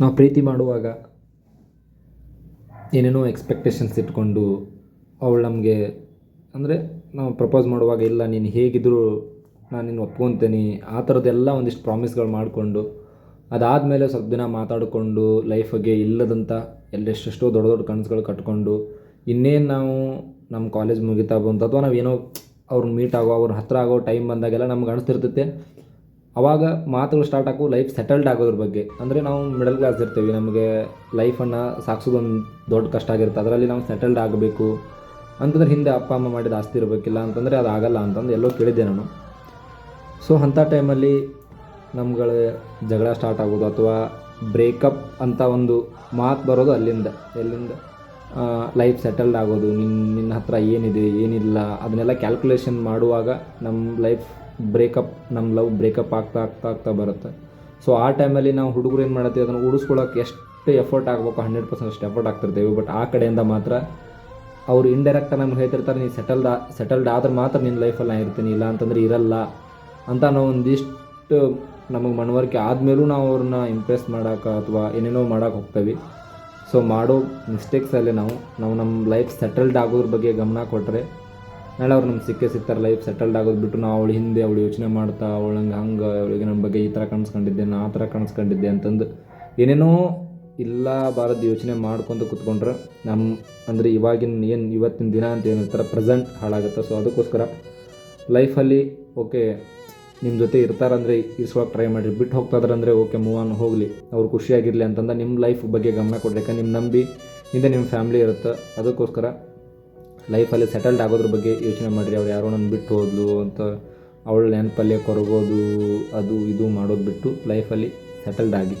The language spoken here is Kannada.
ನಾವು ಪ್ರೀತಿ ಮಾಡುವಾಗ ಏನೇನೋ ಎಕ್ಸ್ಪೆಕ್ಟೇಷನ್ಸ್ ಇಟ್ಕೊಂಡು ಅವಳು ನಮಗೆ ಅಂದರೆ ನಾವು ಪ್ರಪೋಸ್ ಮಾಡುವಾಗ, ಇಲ್ಲ, ನೀನು ಹೇಗಿದ್ದರೂ ನಾನು ನಿನ್ನ ಒಪ್ಕೊತೀನಿ, ಆ ಥರದ್ದೆಲ್ಲ ಒಂದಿಷ್ಟು ಪ್ರಾಮಿಸ್ಗಳು ಮಾಡಿಕೊಂಡು ಅದಾದಮೇಲೆ ಸ್ವಲ್ಪ ದಿನ ಮಾತಾಡಿಕೊಂಡು ಲೈಫ್ ಬಗ್ಗೆ ಇಲ್ಲದಂಥ ಎಲ್ಲೆಷ್ಟೆಷ್ಟೋ ದೊಡ್ಡ ದೊಡ್ಡ ಕನಸುಗಳು ಕಟ್ಕೊಂಡು ಇನ್ನೇನು ನಾವು ನಮ್ಮ ಕಾಲೇಜ್ ಮುಗಿತಾ ಬಂತು, ಅಥವಾ ನಾವೇನೋ ಅವ್ರನ್ನ ಮೀಟ್ ಆಗೋ, ಅವ್ರ ಹತ್ತಿರ ಆಗೋ ಟೈಮ್ ಬಂದಾಗೆಲ್ಲ ನಮ್ಗೆ ಅನಿಸ್ತಿರ್ತೈತೆ. ಅವಾಗ ಮಾತುಗಳು ಸ್ಟಾರ್ಟ್ ಆಗೋ ಲೈಫ್ ಸೆಟಲ್ಡ್ ಆಗೋದ್ರ ಬಗ್ಗೆ. ಅಂದರೆ ನಾವು ಮಿಡಲ್ ಕ್ಲಾಸ್ ಇರ್ತೀವಿ, ನಮಗೆ ಲೈಫನ್ನು ಸಾಕ್ಸೋದೊಂದು ದೊಡ್ಡ ಕಷ್ಟ ಆಗಿರುತ್ತೆ. ಅದರಲ್ಲಿ ನಾವು ಸೆಟಲ್ಡ್ ಆಗಬೇಕು. ಅಂತಂದ್ರೆ ಹಿಂದೆ ಅಪ್ಪ, ಅಮ್ಮ ಮಾಡಿದ ಆಸ್ತಿ ಇರಬೇಕಿಲ್ಲ ಅಂತಂದರೆ ಅದು ಆಗಲ್ಲ ಅಂತಂದು ಎಲ್ಲೋ ಕೇಳಿದ್ದೆ ನಾನು. ಸೊ ಅಂಥ ಟೈಮಲ್ಲಿ ನಮ್ಗಳ ಜಗಳ ಸ್ಟಾರ್ಟ್ ಆಗೋದು ಅಥವಾ ಬ್ರೇಕಪ್ ಅಂತ ಒಂದು ಮಾತು ಬರೋದು ಅಲ್ಲಿಂದ, ಎಲ್ಲಿಂದ? ಲೈಫ್ ಸೆಟಲ್ಡ್ ಆಗೋದು ನಿನ್ನ ನಿನ್ನ ಹತ್ರ ಏನಿದೆ, ಏನಿಲ್ಲ, ಅದನ್ನೆಲ್ಲ ಕ್ಯಾಲ್ಕುಲೇಷನ್ ಮಾಡುವಾಗ ನಮ್ಮ ಲೈಫ್ ಬ್ರೇಕಪ್ ನಮ್ಮ ಲವ್ ಬ್ರೇಕಪ್ ಆಗ್ತಾ ಆಗ್ತಾ ಆಗ್ತಾ ಬರುತ್ತೆ. ಸೊ ಆ ಟೈಮಲ್ಲಿ ನಾವು ಹುಡುಗರು ಏನು ಮಾಡತ್ತೀವಿ, ಅದನ್ನು ಉಳಿಸ್ಕೊಳ್ಳೋಕೆ ಎಷ್ಟು ಎಫರ್ಟ್ ಆಗಬೇಕು ಹಂಡ್ರೆಡ್ ಪರ್ಸೆಂಟ್ ಅಷ್ಟು ಎಫರ್ಟ್ ಆಗ್ತಿರ್ತೇವೆ. ಬಟ್ ಆ ಕಡೆಯಿಂದ ಮಾತ್ರ ಅವ್ರು ಇಂಡೈರೆಕ್ಟಾಗಿ ನಮ್ಗೆ ಹೇಳ್ತಿರ್ತಾರೆ ನೀನು ಸೆಟಲ್ಡ್ ಸೆಟಲ್ಡ್ ಆದ್ರೆ ಮಾತ್ರ ನಿನ್ನ ಲೈಫಲ್ಲಿ ನಾನು ಇರ್ತೀನಿ, ಇಲ್ಲ ಅಂತಂದ್ರೆ ಇರಲ್ಲ. ಅಂತ ನಾವು ಒಂದಿಷ್ಟು ನಮಗೆ ಮನವರಿಕೆ ಆದಮೇಲೂ ನಾವು ಅವ್ರನ್ನ ಇಂಪ್ರೆಸ್ ಮಾಡೋಕೆ ಅಥವಾ ಏನೇನೋ ಮಾಡೋಕೆ ಹೋಗ್ತೇವೆ. ಸೊ ಮಾಡೋ ಮಿಸ್ಟೇಕ್ಸಲ್ಲಿ ನಾವು ನಾವು ನಮ್ಮ ಲೈಫ್ ಸೆಟಲ್ಡ್ ಆಗೋದ್ರ ಬಗ್ಗೆ ಗಮನ ಕೊಟ್ಟರೆ ನಾಳೆ ಅವ್ರು ನಮ್ಗೆ ಸಿಕ್ಕೇ ಸಿಗ್ತಾರೆ ಲೈಫ್ ಸೆಟಲ್ಡ್ ಆಗೋದು ಬಿಟ್ಟು ನಾವು ಅವಳು ಹಿಂದೆ ಅವಳು ಯೋಚನೆ ಮಾಡ್ತಾ, ಅವಳು ಹಂಗೆ ಅವಳಿಗೆ ನಮ್ಮ ಬಗ್ಗೆ ಈ ಥರ ಕಾಣಿಸ್ಕೊಂಡಿದ್ದೆ, ನಾ ಆ ಥರ ಕಾಣಿಸ್ಕೊಂಡಿದ್ದೆ ಅಂತಂದು ಏನೇನೋ ಇಲ್ಲ ಬಾರದು ಯೋಚನೆ ಮಾಡ್ಕೊಂಡು ಕುತ್ಕೊಂಡ್ರೆ ನಮ್ಮ ಅಂದರೆ ಇವಾಗಿನ ಏನು ಇವತ್ತಿನ ದಿನ ಅಂತ ಏನಿರ್ತಾರೆ ಪ್ರೆಸೆಂಟ್ ಹಾಳಾಗುತ್ತೆ. ಸೊ ಅದಕ್ಕೋಸ್ಕರ ಲೈಫಲ್ಲಿ ಓಕೆ ನಿಮ್ಮ ಜೊತೆ ಇರ್ತಾರಂದರೆ ಇಸ್ಕೊಳಕ್ಕೆ ಟ್ರೈ ಮಾಡಿರಿ. ಬಿಟ್ಟು ಹೋಗ್ತಾರಂದರೆ ಓಕೆ ಮೂವ್ ಆನ್ ಹೋಗಲಿ. ಅವ್ರು ಖುಷಿಯಾಗಿರಲಿ ಅಂತಂದ ನಿಮ್ಮ ಲೈಫ್ ಬಗ್ಗೆ ಗಮನ ಕೊಡಿ ಯಾಕಂದ್ರೆ ನಿಮ್ಮ ನಂಬಿ ಹಿಂದೆ ನಿಮ್ಮ ಫ್ಯಾಮ್ಲಿ ಇರುತ್ತೆ. ಅದಕ್ಕೋಸ್ಕರ ಲೈಫಲ್ಲಿ ಸೆಟಲ್ಡ್ ಆಗೋದ್ರ ಬಗ್ಗೆ ಯೋಚನೆ ಮಾಡಿರಿ. ಅವ್ರು ಯಾರೋ ನನ್ನ ಬಿಟ್ಟು ಹೋದ್ಲು ಅಂತ ಅವಳು ನೆನಪಲ್ಲೇ ಕೊರಗೋದು, ಅದು ಇದು ಮಾಡೋದು ಬಿಟ್ಟು ಲೈಫಲ್ಲಿ ಸೆಟಲ್ಡ್ ಆಗಿ.